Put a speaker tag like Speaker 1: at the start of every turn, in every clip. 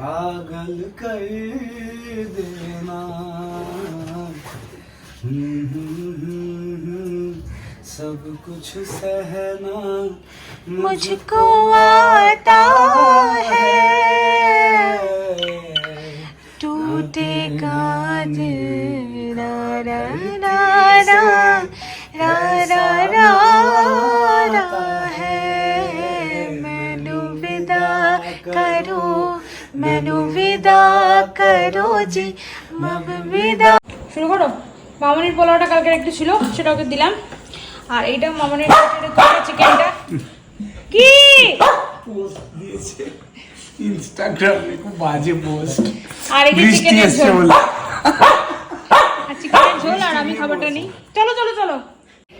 Speaker 1: पागल कर देना। हम्म, सब कुछ सहना
Speaker 2: मुझको आता है। ਮੈਨੂੰ ਵਿਦਾ ਕਰੋ ਜੀ ਮਬ ਵਿਦਾ
Speaker 3: শুরু করো। মামনির পোলাওটা কালকে একটু ছিল সেটা ওকে দিলাম। আর এইটা মামনির চিকেনটা। কি?
Speaker 1: দিয়েছে। ইনস্টাগ্রামে খুব বাজে পোস্ট
Speaker 3: আর এই চিকেনের ঝোল। আর চিকেনের ঝোল আর আমি খাবারটা নিই। চলো চলো চলো।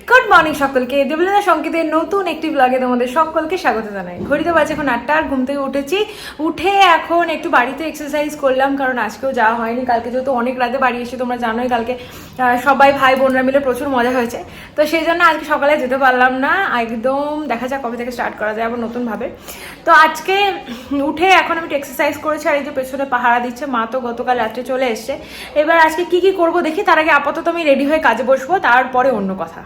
Speaker 2: গুড মর্নিং সকলকে। দেবলীনা সংকেতের নতুন একটি ব্লগে তোমাদের সকলকে স্বাগত জানাই। ঘড়িতে বাজে এখন আটটা, আর ঘুম থেকে উঠেছি। উঠে এখন একটু বাড়িতে এক্সারসাইজ করলাম, কারণ আজকেও যাওয়া হয়নি। কালকে যেহেতু অনেক রাতে বাড়ি এসে তোমরা জানোই, কালকে সবাই ভাই বোনরা মিলে প্রচুর মজা হয়েছে। তো সেই জন্য আজকে সকালে যেতে পারলাম না। একদম দেখা যাক কবে থেকে স্টার্ট করা যায় আবার নতুনভাবে। তো আজকে উঠে এখন আমি একটু এক্সারসাইজ করেছি, আর এই যে পেছনে পাহারা দিচ্ছে, মা তো গতকাল রাত্রে চলে এসছে। এবার আজকে কি কি করব দেখি, তার আগে আপাতত আমি রেডি হয়ে কাজে বসবো, তারপরে অন্য কথা।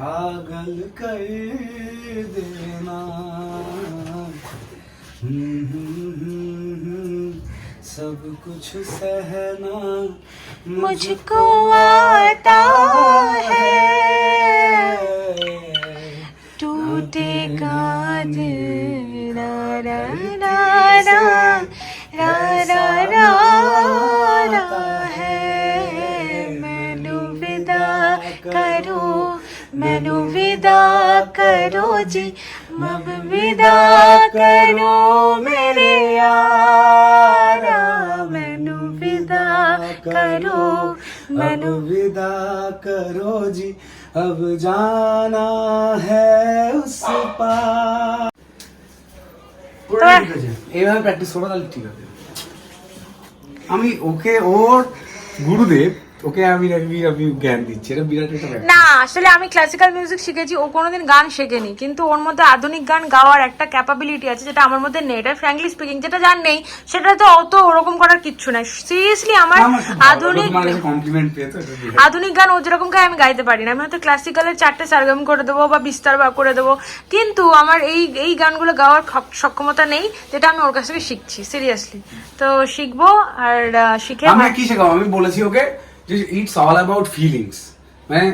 Speaker 1: पागल कर देना। हम्म, सब कुछ सहना
Speaker 2: मुझको आता है। टूटेगा दिल रा रा रा रा रा मैनू विदा करो जी मब विदा करो मेरे यारा मैनू विदा करो मैनू
Speaker 1: विदा करो जी अब जाना है उस पार পুরো ঠিক আছে এইভাবে প্র্যাকটিস করো তাহলে ঠিক আছে আমি ওকে ওর গুরুদেব ওকে আমি আমি আমি জ্ঞান দিচ্ছি। এটা বিরাট একটা
Speaker 2: না আসলে আমি ক্লাসিক্যাল মিউজিক শিখেছি ও কোনোদিন গান শেখেনি। কিন্তু ওর মধ্যে আধুনিক গান গাওয়ার একটা ক্যাপাবিলিটি আছে যেটা আমার মধ্যে নেই। এটা ফ্র্যাঙ্কলি স্পিকিং যেটা যার নেই সেটা তো অত ওরকম করার কিচ্ছু নাই। সিরিয়াসলি আমার আধুনিক
Speaker 1: বিরাট।
Speaker 2: আধুনিক গান ও যেরকম গায়ে আমি গাইতে পারি না আমি হয়তো ক্লাসিক্যালের চারটে সারগাম করে দেবো বা বিস্তার বা করে দেবো। কিন্তু আমার এই এই গানগুলো গাওয়ার সক্ষমতা নেই যেটা আমি ওর কাছ থেকে শিখছি সিরিয়াসলি তো শিখব আর শিখে
Speaker 1: আমরা কি শেখাবো? আমি বলেছি okay it's all about feelings মানে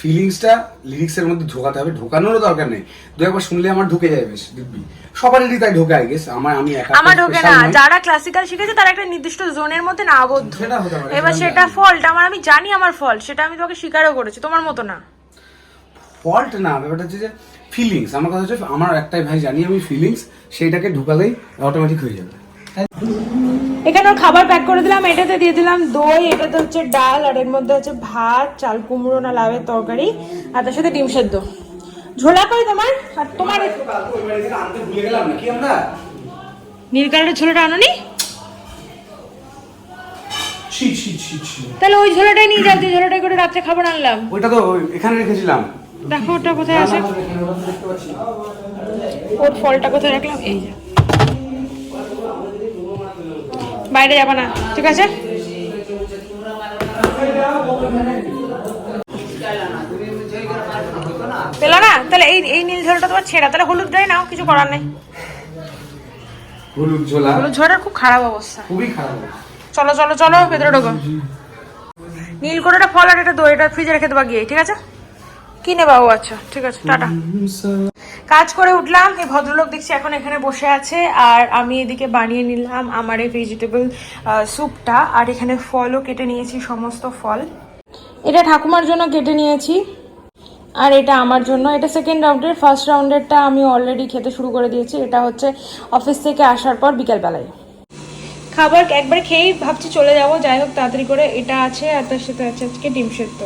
Speaker 1: ফিলিংসটা লিরিক্স এর মধ্যে ঢোকাতে হবে ঢোকানোরও দরকার নেই। দু একবার শুনলে আমার ঢুকে যাবে বেশ দেখবি। সবারই তাই ঢোকে আই গেস আমার আমি একা
Speaker 2: আমার ঢোকে না। যারা ক্লাসিক্যাল শিখেছে তারা একটা নির্দিষ্ট জোনের মধ্যে না আবদ্ধ।
Speaker 1: সেটা হতে পারে,
Speaker 2: এবার
Speaker 1: সেটা।
Speaker 2: ফল্ট আমার আমি জানি আমার ফল্ট সেটা আমি তোকে স্বীকারও করেছি। তোমার মতো না।
Speaker 1: ফল্ট না ব্যাপারটা হচ্ছে যে ফিলিংস আমার কথা হচ্ছে আমার একটাই ভাই জানি আমি ফিলিংস সেইটাকে ঢুকালেই অটোমেটিক হয়ে যাবে।
Speaker 2: এখানে ওর খাবার প্যাক করে দিলাম এটাতে দিয়ে দিলাম দই এটাতে হচ্ছে ডাল আর এর মধ্যে হচ্ছে ভাত চাল কুমড়ো না লাউয়ের তরকারি আর তার সাথে ডিম সেদ্ধ। ঝোলা করে তোমার? আর তোমার নীল কালারের ঝোলাটা আনোনি?
Speaker 1: ছি ছি
Speaker 2: তাহলে ওই ঝোলাটাই নিয়ে যাও যে ঝোলাটাই করে রাত্রে খাবার আনলাম।
Speaker 1: ওইটা তো এখানে রেখেছিলাম।
Speaker 2: দেখো ওটা কোথায় আছে। ওর ফলটা কোথায় রাখলাম? এই যে। বাইরে যাবা না ঠিক আছে? পেল না? তাহলে এই এই নীল ঝোলটা তোমার ছেঁড়া তাহলে হলুদ দেয় নাও কিছু করার নেই।
Speaker 1: হলুদ ঝোলা
Speaker 2: হলুদ ঝোলটার খুব খারাপ অবস্থা।
Speaker 1: খুবই খারাপ
Speaker 2: চলো চলো চলো ভেতরে ঢোকো। নীল কোটাটা ফল আর এটা দই এটা ফ্রিজে রেখে দেবা গিয়ে ঠিক আছে? কিনে ও আচ্ছা ঠিক আছে টাটা। কাজ করে উঠলাম, এই ভদ্রলোক দেখছি এখন এখানে বসে আছে, আর আমি এদিকে বানিয়ে নিলাম আমার এই ভেজিটেবল স্যুপটা আর এখানে ফলও কেটে নিয়েছি, সমস্ত ফল। এটা ঠাকুমার জন্য কেটে নিয়েছি, আর এটা আমার জন্য। এটা সেকেন্ড রাউন্ডের ফার্স্ট রাউন্ডেরটা আমি অলরেডি খেতে শুরু করে দিয়েছি। এটা হচ্ছে অফিস থেকে আসার পর বিকেলবেলায় খাবার একবার খেয়েই ভাবছি চলে যাব, যাই হোক তাড়াতাড়ি করে এটা আছে, আর তার সাথে আছে আজকে ডিম সেদ্ধ।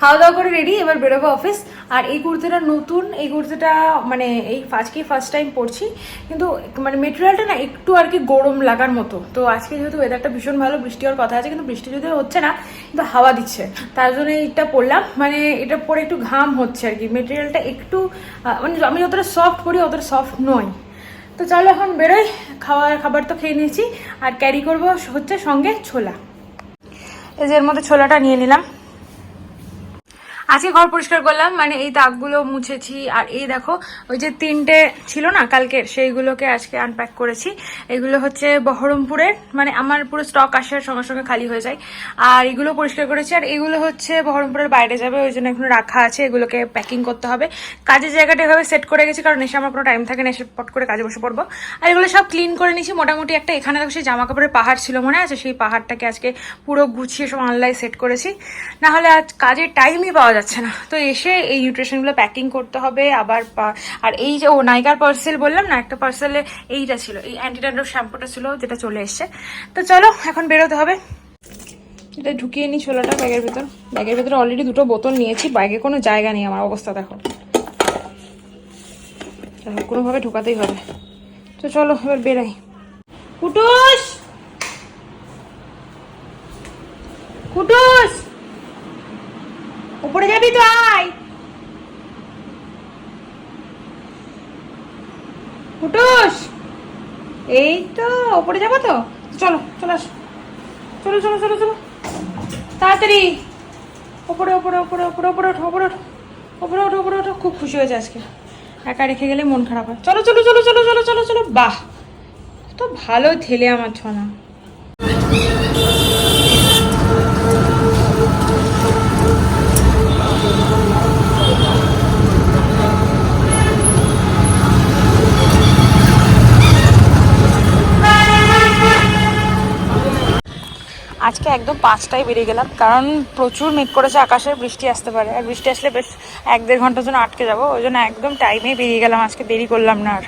Speaker 2: খাওয়া দাওয়া করে রেডি এবার বেরোবো অফিস আর এই কুর্তিটা নতুন, এই কুর্তিটা মানে এই আজকে ফার্স্ট টাইম পরছি। কিন্তু মানে মেটেরিয়ালটা না একটু আর কি গরম লাগার মতো। তো আজকে যেহেতু ওয়েদারটা ভীষণ ভালো, বৃষ্টি হওয়ার কথা আছে, কিন্তু বৃষ্টি যদি হচ্ছে না, কিন্তু হাওয়া দিচ্ছে। তার জন্য এইটা পরলাম। মানে এটা পরে একটু ঘাম হচ্ছে আর কি। মেটেরিয়ালটা একটু মানে আমি যতটা সফট পরি, অতটা সফট নয়। তো চলো এখন বেরোই খাওয়ার খাবার তো খেয়ে নিয়েছি। আর ক্যারি করব হচ্ছে সঙ্গে ছোলা। এই যে এর মধ্যে ছোলাটা নিয়ে নিলাম। আজকে ঘর পরিষ্কার করলাম মানে এই দাগগুলো মুছেছি, আর এই দেখো, ওই যে তিনটে ছিল না কালকের, সেইগুলোকে আজকে আনপ্যাক করেছি। এগুলো হচ্ছে বহরমপুরের মানে আমার পুরো স্টক আসার সঙ্গে সঙ্গে খালি হয়ে যায়। আর এগুলো পরিষ্কার করেছি, আর এগুলো হচ্ছে বহরমপুরের বাইরে যাবে, ওই জন্য এখনও রাখা আছে, এগুলোকে প্যাকিং করতে হবে। কাজের জায়গাটা এভাবে সেট করে গেছি, কারণ এসে আমার কোনো টাইম থাকে না, এসে পট করে কাজে বসে পড়ব। আর এগুলো সব ক্লিন করে নিয়েছি, মোটামুটি একটা এখানে দেখো সেই জামা কাপড়ের পাহাড় ছিল মনে আছে, সেই পাহাড়টাকে আজকে পুরো গুছিয়ে সব অনলাইন সেট করেছি। না হলে আজ কাজের টাইমই পাওয়া যাচ্ছে না। তো এসে এই নিউট্রিশনগুলো প্যাকিং করতে হবে, আবার আর এই যে ও নাইকার পার্সেল বললাম না, একটা পার্সেলে এইটা ছিল, এই অ্যান্টিডান্ড্রফ শ্যাম্পুটা ছিল, যেটা চলে এসছে। তো চলো, এখন বেরোতে হবে। এটা ঢুকিয়ে নিই ছোলাটা ব্যাগের ভিতর। ব্যাগের ভিতরে অলরেডি দুটো বোতল নিয়েছি, ব্যাগে কোনো জায়গা নেই, আমার অবস্থা দেখো। কোনোভাবে ঢোকাতেই হবে। তো চলো, এবার বেরাই। কুটুস উপরে যাবি তো আয় কুটুস এই উপরে যাব তো? চলো চলো আসো। চলো চলো চলো চলো। তাড়াতাড়ি। ওপরে ওপরে ওপরে ওপরে ওপরে ওঠো ওপরে ওঠো। ওপরে ওঠো ওপরে ওঠো। খুব খুশি হয়েছে আজকে। একা রেখে গেলে মন খারাপ হয়। চলো চলো চলো চলো চলো চলো চলো বাহ। তো ভালো ঠেলে আমার ছনা। আজকে একদম পাঁচটায় বেরিয়ে গেলাম, কারণ প্রচুর মেঘ করেছে, আকাশে বৃষ্টি আসতে পারে। আর বৃষ্টি আসলে বেশ এক দেড় ঘণ্টার জন্য আটকে যাব, ওই জন্য একদম টাইমে বেরিয়ে গেলাম, আজকে দেরি করলাম না আর।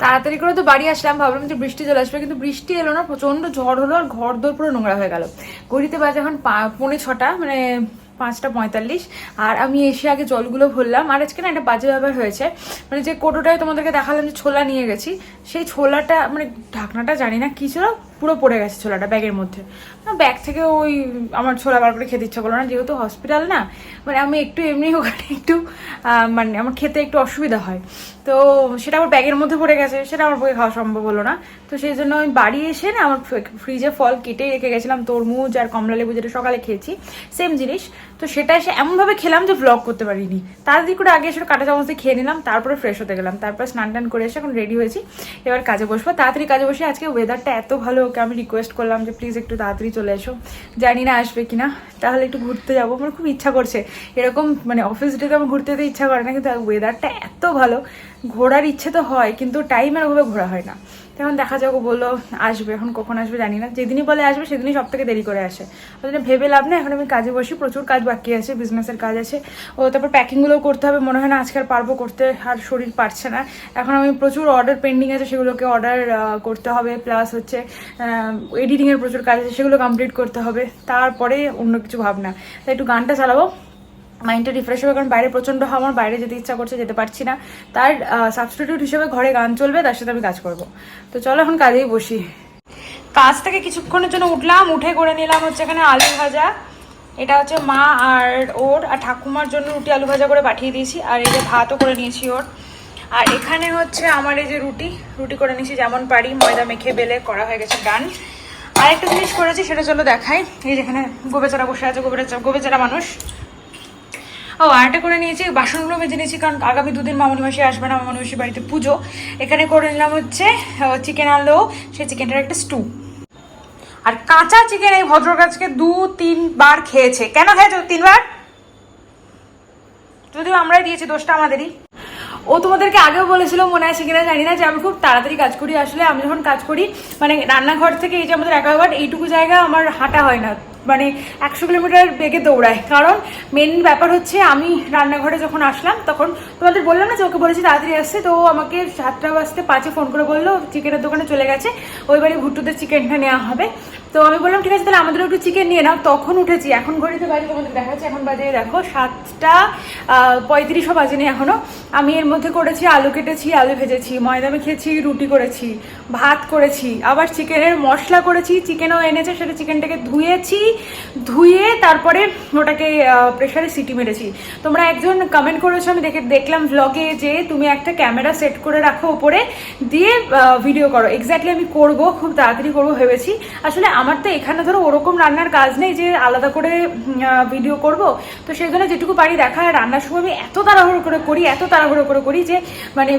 Speaker 2: তাড়াতাড়ি করে তো বাড়ি আসলাম, ভাবলাম যে বৃষ্টি চলে আসবে, কিন্তু বৃষ্টি এলো না প্রচণ্ড ঝড় হলো আর ঘর দোর পুরো নোংরা হয়ে গেল। ঘড়িতে বাজে এখন পৌনে ছটা মানে পাঁচটা পঁয়তাল্লিশ, আর আমি এসে আগে জলগুলো ভরলাম। আর আজকে না একটা বাজে ব্যাপার হয়েছে মানে যে কোটোটায় তোমাদেরকে দেখালাম যে ছোলা নিয়ে গেছি, সেই ছোলাটা মানে ঢাকনাটা জানি না কি ছিল পুরো পড়ে গেছে ছোলাটা ব্যাগের মধ্যে। ব্যাগ থেকে ওই আমার ছোলা বার করে খেতে ইচ্ছা করল না, যেহেতু হসপিটাল না মানে আমি একটু এমনি ওখানে একটু মানে আমার খেতে একটু অসুবিধা হয়। তো সেটা আমার ব্যাগের মধ্যে পড়ে গেছে, সেটা আমার পক্ষে খাওয়া সম্ভব হলো না। তো সেই জন্য আমি বাড়ি এসে না, আমার ফ্রিজে ফল কেটে রেখে গেছিলাম, তরমুজ আর কমলা লেবু যেটা সকালে খেয়েছি সেম জিনিস। তো সেটা এসে এমনভাবে খেলাম যে ব্লগ করতে পারিনি। তাড়াতাড়ি করে আগে এসে কাটা চামচ দিয়ে খেয়ে নিলাম, তারপরে ফ্রেশ হতে গেলাম। তারপর স্নান টান করে এসে এখন রেডি হয়েছি। এবার কাজে বসবো। তাড়াতাড়ি কাজে বসে আজকে ওয়েদারটা এত ভালো, ওকে আমি রিকোয়েস্ট করলাম যে প্লিজ একটু তাড়াতাড়ি চলে এসো। জানি না আসবে কিনা। তাহলে একটু ঘুরতে যাব। আমার খুব ইচ্ছা করছে। এরকম মানে অফিস ডেতে আমার ঘুরতে যেতে ইচ্ছা করে না, কিন্তু ওয়েদারটা এত ভালো। ঘোরার ইচ্ছে তো হয়, কিন্তু টাইমের ওভাবে ঘোরা হয় না। এখন দেখা যাক বলল, আসবে, এখন কখন আসবে জানি না। যেদিনই বলে আসবে, সেদিনই সব থেকে দেরি করে আসে। জন্য ভেবে লাভ না এখন আমি কাজে বসি, প্রচুর কাজ বাকি আছে বিজনেসের কাজ আছে। ও তারপর প্যাকিংগুলোও করতে হবে, মনে হয় না আজকাল পারব করতে, আর শরীর পারছে না। এখন আমি প্রচুর অর্ডার পেন্ডিং আছে, সেগুলোকে অর্ডার করতে হবে প্লাস হচ্ছে এডিটিংয়ের প্রচুর কাজ আছে, সেগুলো কমপ্লিট করতে হবে। তারপরে অন্য কিছু ভাবনা। তাই একটু গানটা চালাবো। মাইন্ডটা রিফ্রেশ হবে, কারণ বাইরে প্রচণ্ড হাওয়া আমার বাইরে যেতে ইচ্ছা করছে, যেতে পারছি না। তার সাবস্টিটিউট হিসেবে ঘরে গান চলবে, তার সাথে আমি কাজ করব। তো চলো এখন কাজেই বসি। কাজ থেকে কিছুক্ষণের জন্য উঠলাম, উঠে করে নিলাম হচ্ছে এখানে আলু ভাজা। এটা হচ্ছে মা আর ওর আর ঠাকুমার জন্য রুটি আলু ভাজা করে পাঠিয়ে দিয়েছি, আর এই যে ভাতও করে নিয়েছি ওর। আর এখানে হচ্ছে আমার এই যে রুটি রুটি করে নিয়েছি, যেমন পারি, ময়দা মেখে বেলে করা হয়ে গেছে ডান আর একটা জিনিস করেছি, সেটা চলো দেখাই। এই যেখানে গোবেচারা বসে আছে, গোবেচারা গোবেচারা মানুষ। ও আরেকটা করে নিয়েছি, বাসনগুলো বেজে নিয়েছি, কারণ আগামী দুদিন মামনি মাসি আসবে না, মামনি মাসির বাড়িতে পুজো। এখানে করে নিলাম হচ্ছে চিকেন আনলো সেই চিকেনটার একটা স্টু আর কাঁচা চিকেন এই ভদ্রকাজকে দু তিনবার খেয়েছে। কেন খেয়েছো তিনবার? যদিও আমরাই দিয়েছি, দোষটা আমাদেরই। ও তোমাদেরকে আগেও বলেছিল, মনে আছে কিনা জানি না, যে আমি খুব তাড়াতাড়ি কাজ করি। আসলে আমি যখন কাজ করি মানে রান্নাঘর থেকে এই যে আমাদের একাঘর এইটুকু জায়গা আমার হাঁটা হয় না। মানে একশো কিলোমিটার বেগে দৌড়ায়। কারণ মেন ব্যাপার হচ্ছে আমি রান্নাঘরে যখন আসলাম, তখন তোমাদের বললাম না যে ওকে বলেছি তাড়াতাড়ি আসছে তো আমাকে সাতটা বাজতে পাঁচে ফোন করে বলল চিকেনের দোকানে চলে গেছে ওইবারে ভুট্টুদের চিকেনটা নেওয়া হবে। তো আমি বললাম, ঠিক আছে, তাহলে আমাদের একটু চিকেন নিয়ে নাও। তখন উঠেছি। এখন ঘড়িতে বাজে তোমাদের দেখা যাচ্ছে এখন বাজে দেখো সাতটা পঁয়ত্রিশও বাজেনি এখনও আমি এর মধ্যে করেছি আলু কেটেছি, আলু ভেজেছি, ময়দা মেখেছি, রুটি করেছি, ভাত করেছি, আবার চিকেনের মশলা করেছি, চিকেনও এনেছে, সেটা চিকেনটাকে ধুয়েছি, ধুয়ে তারপরে ওটাকে প্রেশারে সিটি মেরেছি। তোমরা একজন কমেন্ট করেছ, আমি দেখে দেখলাম ব্লগে যে তুমি একটা ক্যামেরা সেট করে রাখো উপরে, দিয়ে ভিডিও করো। এক্স্যাক্টলি আমি করব, খুব তাড়াতাড়ি করব ভেবেছি। আসলে আমার তো এখানে ধরো ওরকম রান্নার কাজ নেই যে আলাদা করে ভিডিও করব। তো সেই জন্য যেটুকু পারি দেখা রান্নার সময় আমি এত তাড়াহুড়ো করে করি, এত তাড়াহুড়ো করে করি যে মানে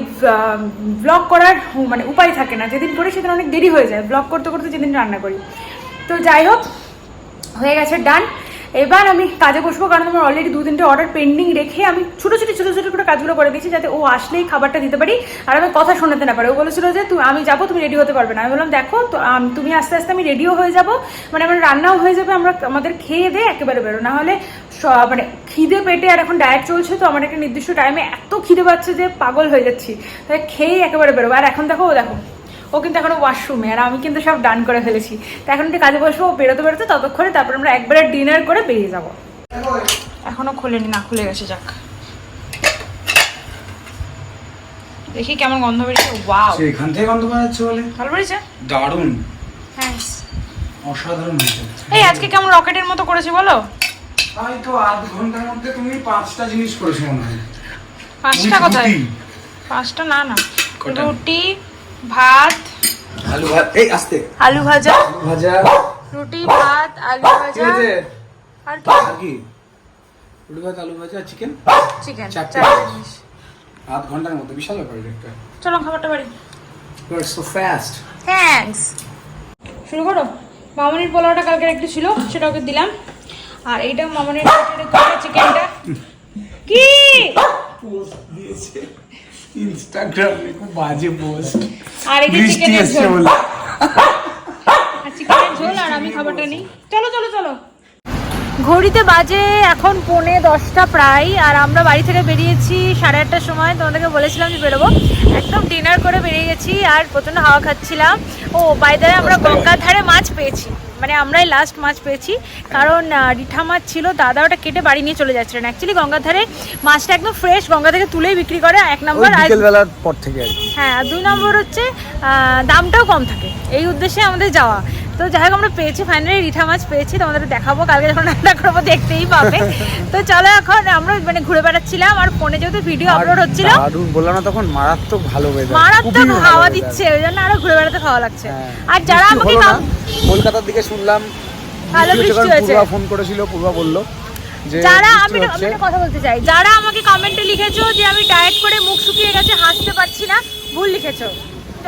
Speaker 2: ব্লগ করার মানে উপায় থাকে না। যেদিন করি সেদিন অনেক দেরি হয়ে যায় ব্লগ করতে করতে যেদিন রান্না করি। তো যাই হোক, হয়ে গেছে ডান এবার আমি কাজে বসবো, কারণ আমার অলরেডি দু তিনটে অর্ডার পেন্ডিং রেখে আমি ছোটো ছোটো ছোটো ছোটো করে কাজগুলো করে দিয়েছি যাতে ও আসলেই খাবারটা দিতে পারি। আর আমি কথা শোনাতে না পারে। ও বলেছিল যে তুই আমি যাব, তুমি রেডি হতে পারবে না। আমি বললাম, দেখো তুমি আস্তে আস্তে আমি রেডিও হয়ে যাব। মানে আমার রান্নাও হয়ে যাবে, আমরা আমাদের খেয়ে দিয়ে একেবারে বেরো। না হলে মানে খিদে পেটে আর এখন ডায়েট চলছে, তো আমার একটা নির্দিষ্ট টাইমে এত খিদে পাচ্ছে যে পাগল হয়ে যাচ্ছি। তাই খেয়েই একেবারে বেরোবো। আর এখন দেখো, ও দেখো ও কিন্তু এখনও ওয়াশরুমে আর আমি কিন্তু সব ডান করে ফেলেছি। তো এখন একটু কাজে বসবো ও বেরোতে বেরোতে ততক্ষণে তারপর আমরা একবারে ডিনার করে বেরিয়ে যাব। এখনও খুলেনি না খুলে গেছে যাক। দেখি কেমন গন্ধ বেরিয়েছে ওয়াও
Speaker 1: এখান থেকে গন্ধ যাচ্ছে বলে?
Speaker 2: ভালো বেরিয়েছে
Speaker 1: দারুণ।
Speaker 2: হ্যাঁ
Speaker 1: অসাধারণ হয়েছে।
Speaker 2: এই আজকে কেমন রকেটের মতো করেছি বলো?
Speaker 1: তাই তো আধ ঘণ্টার মধ্যে তুমি পাঁচটা জিনিস করেছ মনে হয়।
Speaker 2: পাঁচটা কোথায়? পাঁচটা না না। রুটি ভাত।
Speaker 1: আলু ভাত এই আস্তে।
Speaker 2: আলু ভাজা।
Speaker 1: ভাজা।
Speaker 2: রুটি ভাত আলু ভাজা। আর কি?
Speaker 1: রুটি ভাত আলু ভাজা চিকেন
Speaker 2: চিকেন
Speaker 1: চারটে।
Speaker 2: জিনিস।
Speaker 1: আধ ঘণ্টার মধ্যে বিশাল ব্যাপার একটা।
Speaker 2: চলো খাবারটা বাড়ি।
Speaker 1: You are so fast
Speaker 2: thanks শুরু করো। মামনির পোলাওটা কালকে একটু ছিল সেটা ওকে দিলাম। আর এইটা মামনির চিকেনটা কি?
Speaker 1: দিয়েছে। ইনস্টাগ্রামে খুব বাজে পোস্ট বৃষ্টি এসছে বলে।
Speaker 2: চিকেনের ঝোল আর আমি খাবারটা নিই। চলো চলো চলো। ঘড়িতে বাজে এখন পৌনে দশটা প্রায় আর আমরা বাড়ি থেকে বেরিয়েছি সাড়ে আটটার সময়। তোমাদেরকে বলেছিলাম যে বেরোবো। একদম ডিনার করে বেরিয়ে গেছি আর প্রচণ্ড হাওয়া খাচ্ছিলাম। ও বাইদারে আমরা গঙ্গার ধারে মাছ পেয়েছি। মানে আমরাই লাস্ট মাছ পেয়েছি। কারণ রিঠা মাছ ছিল দাদা ওটা কেটে বাড়ি নিয়ে চলে যাচ্ছিলেন। অ্যাকচুয়ালি গঙ্গার ধারে মাছটা একদম ফ্রেশ গঙ্গা থেকে তুলেই বিক্রি করে। এক নম্বর আর
Speaker 1: পর থেকে
Speaker 2: হ্যাঁ আর দুই নম্বর হচ্ছে দামটাও কম থাকে। এই উদ্দেশ্যে আমাদের যাওয়া। তো যাই হোক আমরা পেয়েছি ফাইনালি রিঠা মাছ পেয়েছি তোমাদের দেখাবো কালকে যখন রান্না করব দেখতেই পাবে তো চলো এখন আমরা মানে ঘুরে বেড়াচ্ছিলাম আর ফোনে যেহেতু ভিডিও আপলোড হচ্ছিল
Speaker 1: বললাম না তখন মারাত্মক ভালো
Speaker 2: মারাত্মক হাওয়া দিচ্ছে ওই জন্য আরও ঘুরে বেড়াতে ভালো লাগছে
Speaker 1: হ্যাঁ।
Speaker 2: আর যারা আমাকে
Speaker 1: কলকাতার দিকে শুনলাম
Speaker 2: ভালো
Speaker 1: বৃষ্টি
Speaker 2: হয়েছে।
Speaker 1: ফোন করেছিল পূর্বা বলল
Speaker 2: যারা আমি আমি কথা বলতে চাই যারা আমাকে কমেন্টে লিখেছো যে আমি ডায়েট করে মুখ শুকিয়ে গেছে হাসতে পারছি না ভুল লিখেছো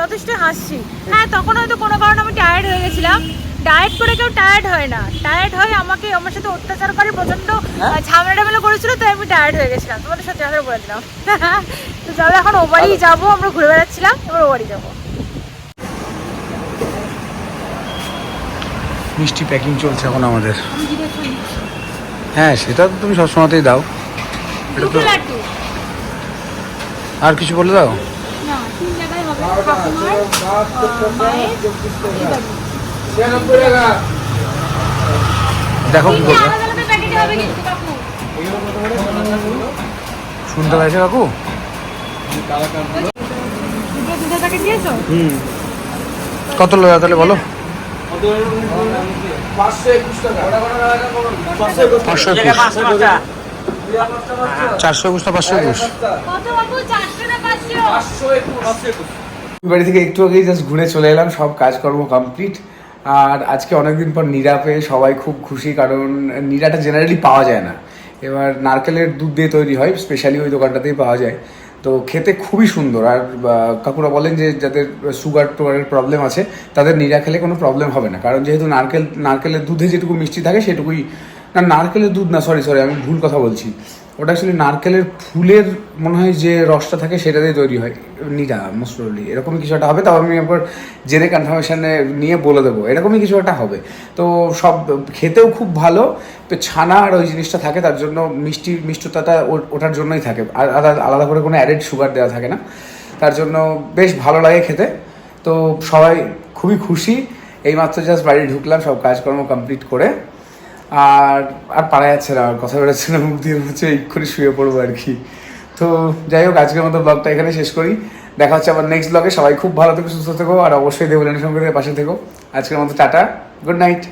Speaker 2: যথেষ্ট হাসছি। হ্যাঁ তখন হয়তো কোনো কারণে আমি টায়ার্ড হয়ে গেছিলাম। ডায়েট করে কেউ টায়ার্ড হয় না। টায়ার্ড হয় আমাকে আমার সাথে অত্যাচার করে প্রচণ্ড
Speaker 1: হ্যাঁ?
Speaker 2: ঝামেলা টামেলা করেছিল তাই আমি টায়ার্ড হয়ে গেছিলাম। তোমাদের সাথে কথা বলে দিলাম। তো চলো এখন ও বাড়ি যাব আমরা ঘুরে বেড়াচ্ছিলাম এবার ও বাড়ি যাব।
Speaker 1: মিষ্টি প্যাকিং চলছে এখন আমাদের। হ্যাঁ সেটা তো তুমি সবসময়তেই দাও। আর কিছু বলে দাও?
Speaker 2: না হবে ঠাকুমার মায়ের
Speaker 1: দেখো কি শুনতে পাইছে কাকু। হুম। কত লোক তাহলে বলো? পাঁচশো একুশ। চারশো একুশ না পাঁচশো একুশ। বাড়ি থেকে একটু আগেই জাস্ট ঘুরে চলে এলাম, সব কাজকর্ম কমপ্লিট আর আজকে অনেকদিন পর নিরা পেয়ে সবাই খুব খুশি, কারণ নিরাটা জেনারেলি পাওয়া যায় না। এবার নারকেলের দুধ দিয়ে তৈরি হয় স্পেশালি ওই দোকানটাতেই পাওয়া যায়। তো খেতে খুবই সুন্দর। আর কাকুরা বলেন যে যাদের সুগার টুগারের প্রবলেম আছে, তাদের নিরা খেলে কোনো প্রবলেম হবে না। কারণ যেহেতু নারকেল, নারকেলের দুধে যেটুকু মিষ্টি থাকে, সেটুকুই না, নারকেলের দুধ না সরি সরি আমি ভুল কথা বলছি। ওটা অ্যাকচুয়ালি নারকেলের ফুলের মনে হয় যে রসটা থাকে সেটা দিয়ে তৈরি হয়। নিরা মোস্ট প্রবলি এরকমই কিছু একটা হবে, তাও আমি একবার জেনে কনফার্মেশানে নিয়ে বলে দেবো। এরকমই কিছু একটা হবে। তো সব খেতেও খুব ভালো, তো ছানা আর ওই জিনিসটা থাকে, তার জন্য মিষ্টি, মিষ্টতাটা ওটার জন্যই থাকে। আর আলাদা করে কোনো অ্যাডেড সুগার দেওয়া থাকে না। তার জন্য বেশ ভালো লাগে খেতে। তো সবাই খুবই খুশি। এইমাত্র জাস্ট বাড়ি ঢুকলাম, সব কাজকর্ম কমপ্লিট করে। আর আর পারা যাচ্ছে না, আর কথা বেরোচ্ছে না মুখ দিয়ে হচ্ছে এক্ষুনি শুয়ে পড়ব আর কি। তো যাই হোক, আজকের মতো ব্লগটা এখানে শেষ করি। দেখা হচ্ছে আবার নেক্সট ব্লগে সবাই খুব ভালো থেকো, সুস্থ থেকো, আর অবশ্যই দেবলেন সঙ্গে পাশে থেকো। আজকের মতো টাটা গুড নাইট